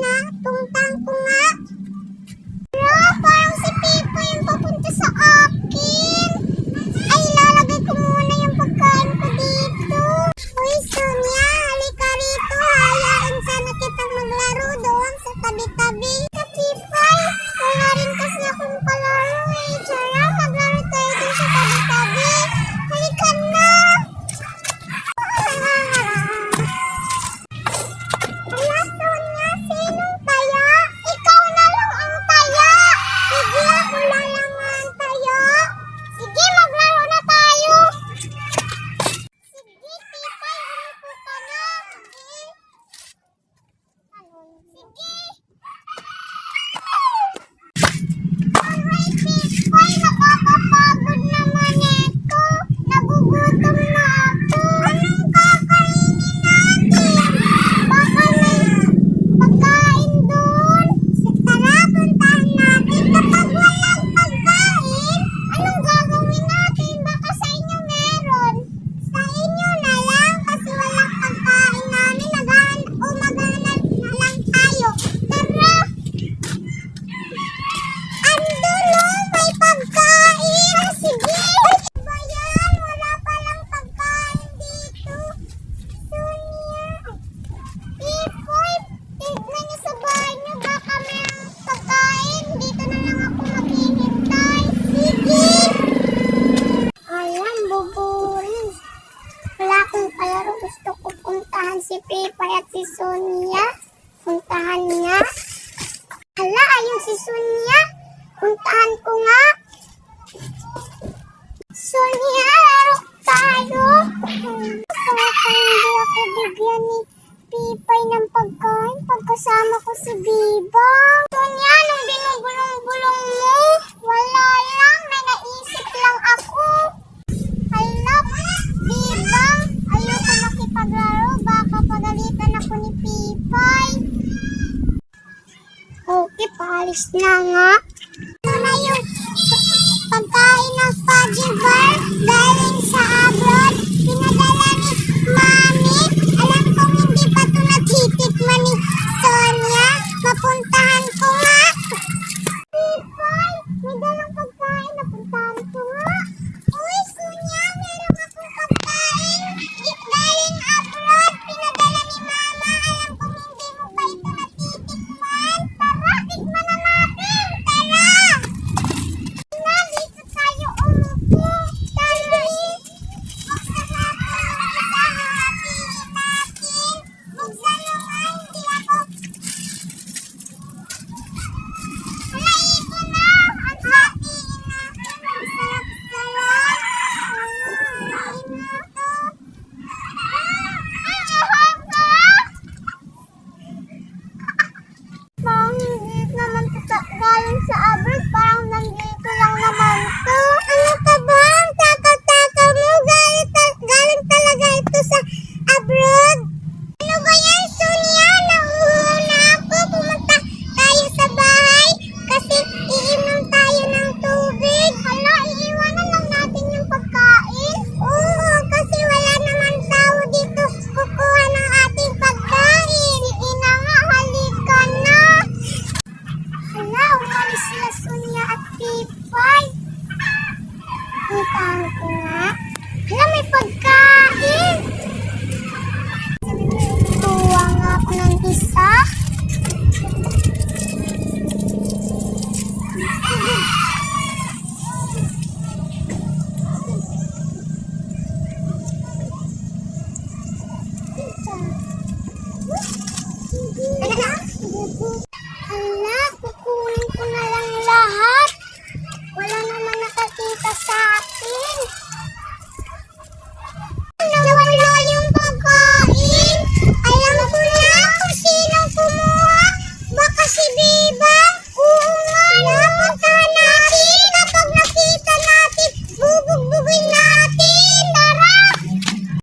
na to. Pipay at si Sonia. Puntahan nga. Hala, ayun si Sonia. Puntahan ko nga. Sonia, laro tayo. Hindi ako bigyan ni Pipay ng pagkain pagkasama ko si Bibang. Sonia, anong binubulong-bulong mo? Wala lang, may Ipaalis na nga. Ito na yung pagkain ng Fudgy Bar galing sa abroad. Pinadala Tingnan ko Tuwa ako ng isa.